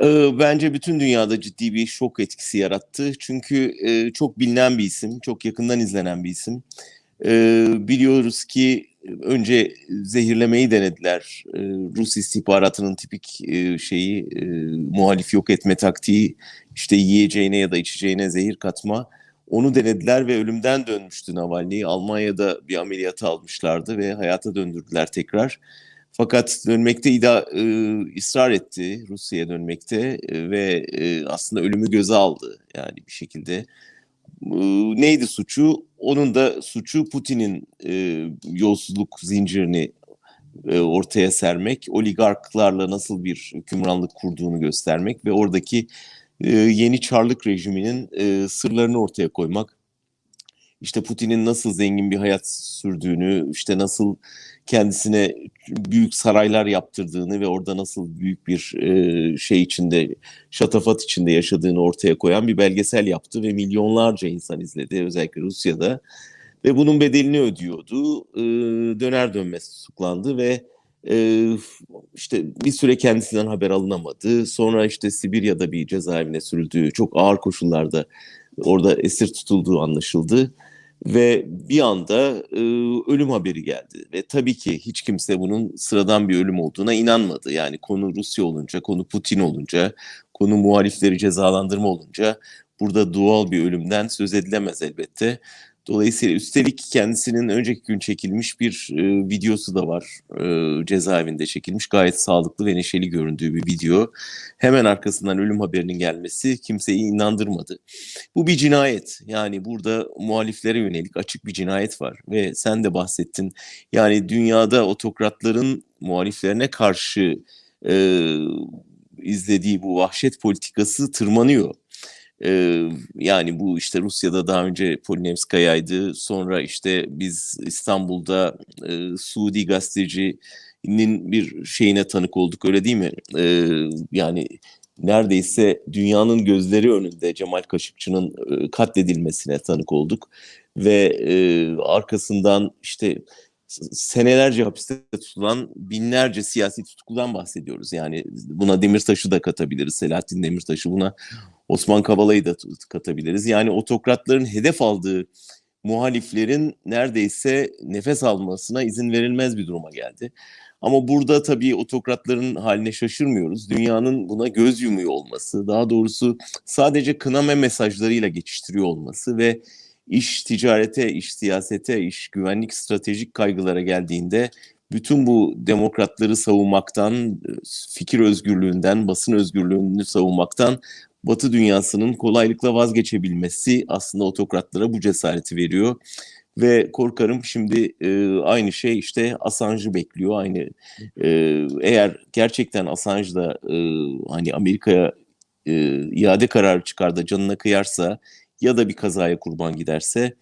Eee, bence bütün dünyada ciddi bir şok etkisi yarattı. Çünkü, eee, çok bilinen bir isim, çok yakından izlenen bir isim. Eee, biliyoruz ki önce zehirlemeyi denediler. Eee, Rus istihbaratının tipik, eee, şeyi, eee, muhalif yok etme taktiği, işte yiyeceğine ya da içeceğine zehir katma. Onu denediler ve ölümden dönmüştü Navalny. Almanya'da bir ameliyata almışlardı ve hayata döndürdüler tekrar. Fakat dönmekte ida eee, ısrar etti Rusya'ya dönmekte, eee, ve, eee, aslında ölümü göze aldı yani bir şekilde. Iıı, neydi suçu? Onun da suçu Putin'in, eee, yolsuzluk zincirini, eee, ortaya sermek, oligarklarla nasıl bir hükümranlık kurduğunu göstermek ve oradaki, eee, yeni Çarlık rejiminin, eee, sırlarını ortaya koymak. İşte Putin'in nasıl zengin bir hayat sürdüğünü, işte nasıl kendisine büyük saraylar yaptırdığını ve orada nasıl büyük bir, eee, şey içinde, şatafat içinde yaşadığını ortaya koyan bir belgesel yaptı ve milyonlarca insan izledi özellikle Rusya'da ve bunun bedelini ödüyordu. Iıı, döner dönmez tutuklandı ve, eee, işte bir süre kendisinden haber alınamadı. Sonra işte Sibirya'da bir cezaevine sürüldüğü, çok ağır koşullarda orada esir tutulduğu anlaşıldı ve bir anda, ııı, ölüm haberi geldi ve tabii ki hiç kimse bunun sıradan bir ölüm olduğuna inanmadı. Yani konu Rusya olunca, konu Putin olunca, konu muhalifleri cezalandırma olunca burada doğal bir ölümden söz edilemez elbette. Dolayısıyla üstelik kendisinin önceki gün çekilmiş bir, eee, videosu da var. Eee, cezaevinde çekilmiş gayet sağlıklı ve neşeli göründüğü bir video. Hemen arkasından ölüm haberinin gelmesi kimseyi inandırmadı. Bu bir cinayet. Yani burada muhaliflere yönelik açık bir cinayet var ve sen de bahsettin. Yani dünyada otokratların muhaliflerine karşı, eee, izlediği bu vahşet politikası tırmanıyor. Eee, yani bu işte Rusya'da daha önce Polonezkaya'ydı. Sonra işte biz İstanbul'da, eee, Suudi gazetecinin bir şeyine tanık olduk öyle değil mi? Eee, yani neredeyse dünyanın gözleri önünde Cemal Kaşıkçı'nın, eee, katledilmesine tanık olduk ve, eee, arkasından işte senelerce hapiste tutulan binlerce siyasi tutukludan bahsediyoruz. Yani buna Demirtaş'ı da katabiliriz, Selahattin Demirtaş'ı, buna Osman Kavala'yı da katabiliriz. Yani otokratların hedef aldığı muhaliflerin neredeyse nefes almasına izin verilmez bir duruma geldi. Ama burada tabii otokratların hâline şaşırmıyoruz. Dünyanın buna göz yumuyor olması, daha doğrusu sadece kınama mesajlarıyla geçiştiriyor olması ve iş ticarete, iş siyasete, iş güvenlik, stratejik kaygılara geldiğinde bütün bu demokratları savunmaktan, fikir özgürlüğünden, basın özgürlüğünü savunmaktan Batı dünyasının kolaylıkla vazgeçebilmesi aslında otokratlara bu cesareti veriyor ve korkarım şimdi, eee, aynı şey işte Assange'ı bekliyor. Aynı, eee, eğer gerçekten Assange da, ııı, hani Amerika'ya, eee, iade kararı çıkar da canına kıyarsa ya da bir kazaya kurban giderse,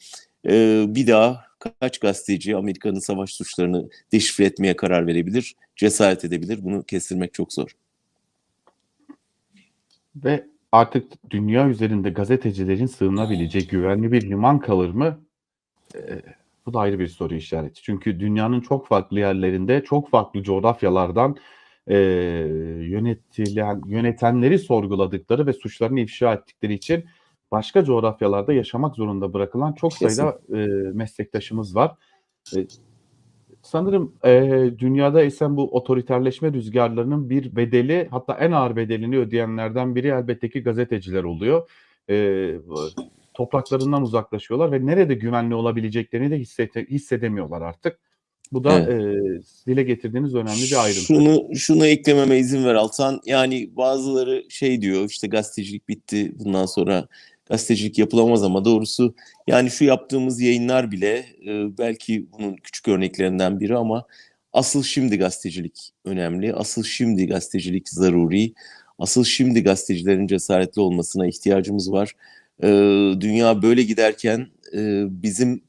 eee, bir daha kaç gazeteci Amerika'nın savaş suçlarını deşifre etmeye karar verebilir, cesaret edebilir? Bunu kestirmek çok zor. Ve artık dünya üzerinde gazetecilerin sığınabileceği güvenli bir liman kalır mı? Eee, bu da ayrı bir soru işareti. Çünkü dünyanın çok farklı yerlerinde, çok farklı coğrafyalardan, eee, yönetilen yönetenleri sorguladıkları ve suçlarını ifşa ettikleri için başka coğrafyalarda yaşamak zorunda bırakılan çok sayıda, eee, meslektaşımız var. Eee, sanırım, eee, dünyada esen bu otoriterleşme rüzgârlarının bir bedeli, hatta en ağır bedelini ödeyenlerden biri elbette ki gazeteciler oluyor. Eee, topraklarından uzaklaşıyorlar ve nerede güvenli olabileceklerini de hissete hissedemiyorlar artık. Bu da, Evet. eee, dile getirdiğiniz önemli bir ayrıntı. Şunu şunu eklememe izin ver Altan. Yani bazıları şey diyor, işte gazetecilik bitti, bundan sonra gazetecilik yapılamaz ama doğrusu yani şu yaptığımız yayınlar bile, eee, belki bunun küçük örneklerinden biri ama asıl şimdi gazetecilik önemli. Asıl şimdi gazetecilik zaruri. Asıl şimdi gazetecilerin cesaretli olmasına ihtiyacımız var. Eee, dünya böyle giderken, eee, bizim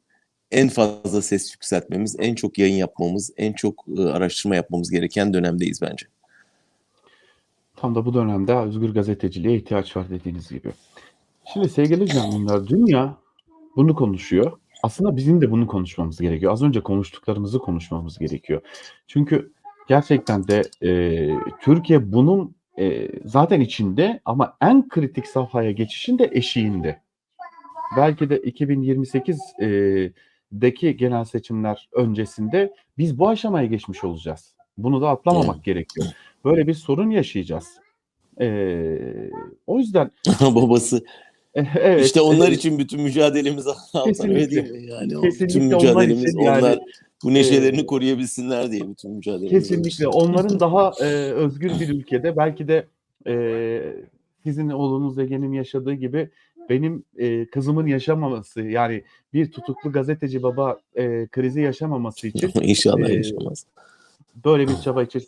en fazla ses yükseltmemiz, en çok yayın yapmamız, en çok, ııı, araştırma yapmamız gereken dönemdeyiz bence. Tam da bu dönemde özgür gazeteciliğe ihtiyaç var dediğiniz gibi. Şimdi sevgili canlılar, dünya bunu konuşuyor. Aslında bizim de bunu konuşmamız gerekiyor. Az önce konuştuklarımızı konuşmamız gerekiyor. Çünkü gerçekten de, eee, Türkiye bunun e, zaten içinde ama en kritik safhaya geçişin de eşiğinde. Belki de 2028 e, genel seçimler öncesinde biz bu aşamaya geçmiş olacağız. Bunu da atlamamak gerekiyor. Böyle bir sorun yaşayacağız. E, o yüzden Babası. evet işte onlar e, için bütün mücadelemiz değil mi? Yani Kesinlikle bütün onlar mücadelemiz yani, onlar bu neşelerini e, koruyabilsinler diye bütün mücadelemiz. Kesinlikle. Onların daha e, özgür bir ülkede belki de e, sizin oğlunuz Ege'nin yaşadığı gibi benim e, kızımın yaşamaması yani bir tutuklu gazeteci baba e, krizi yaşamaması için İnşallah e, yaşamaz. böyle bir çaba içerisinde